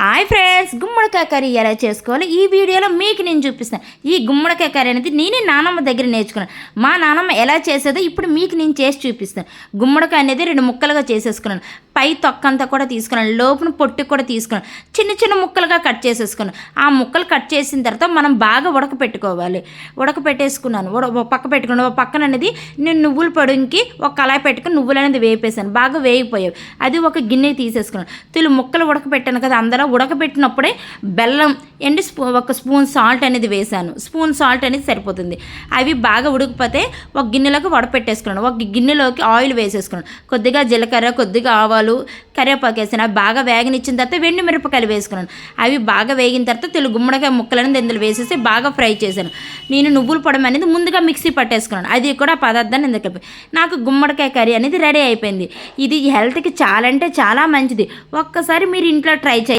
Hi friends గుమ్మడికాయ curry ఎలా చేసుకోవాలి? ఈ వీడియోలో మీకు నేను చూపిస్తాను ఈ గుమ్మడికాయ కర్రీ అనేది నేనే నానమ్మ దగ్గర నేర్చుకున్నాను. మా నానమ్మ ఎలా చేసేదో ఇప్పుడు మీకు నేను చేసి చూపిస్తాను గుమ్మడికాయ అనేది రెండు ముక్కలుగా చేసేసుకున్నాను. పై తొక్కంతా కూడా తీసుకున్నాను. లోపల పొట్టు కూడా తీసుకున్నాను. చిన్న చిన్న ముక్కలుగా కట్ చేసేసుకున్నాను. ఆ ముక్కలు కట్ చేసిన తర్వాత మనం బాగా ఉడకపెట్టుకోవాలి. ఉడకపెట్టేసుకున్నాను. ఉడ పక్క పెట్టుకున్నాను. ఒక పక్కన అనేది నేను నువ్వులు పొడికి ఒక కళాయి పెట్టుకుని నువ్వులు అనేది వేపేసాను బాగా వేగిపోయావు అది ఒక గిన్నె తీసేసుకున్నాను. తిలు ముక్కలు ఉడకపెట్టాను కదా అందరూ. ఉడకబెట్టినప్పుడే బెల్లం ఎండి స్పూ ఒక స్పూన్ సాల్ట్ అనేది వేసాను స్పూన్ సాల్ట్ అనేది సరిపోతుంది. అవి బాగా ఉడికిపోతే ఒక గిన్నెలోకి వడపెట్టేసుకున్నాను. ఒక గిన్నెలోకి ఆయిల్ వేసేసుకున్నాను. కొద్దిగా జీలకర్ర కొద్దిగా ఆవాలు కరివేపాకు వేసిన బాగా వేగనిచ్చిన తర్వాత వెండి మిరపకాయలు వేసుకున్నాను. అవి బాగా వేగిన తర్వాత తెలుగు గుమ్మడికాయ ముక్కలను ఇందులో వేసేసి బాగా ఫ్రై చేశాను. నేను నువ్వుల పొడం అనేది ముందుగా మిక్సీ పట్టేసుకున్నాను. అది కూడా ఆ పదార్థాన్ని ఇందులో కలిపి. నాకు గుమ్మడికాయ కర్రీ అనేది రెడీ అయిపోయింది. ఇది హెల్త్కి చాలా అంటే చాలా మంచిది. ఒక్కసారి మీరు ఇంట్లో ట్రై చేయండి.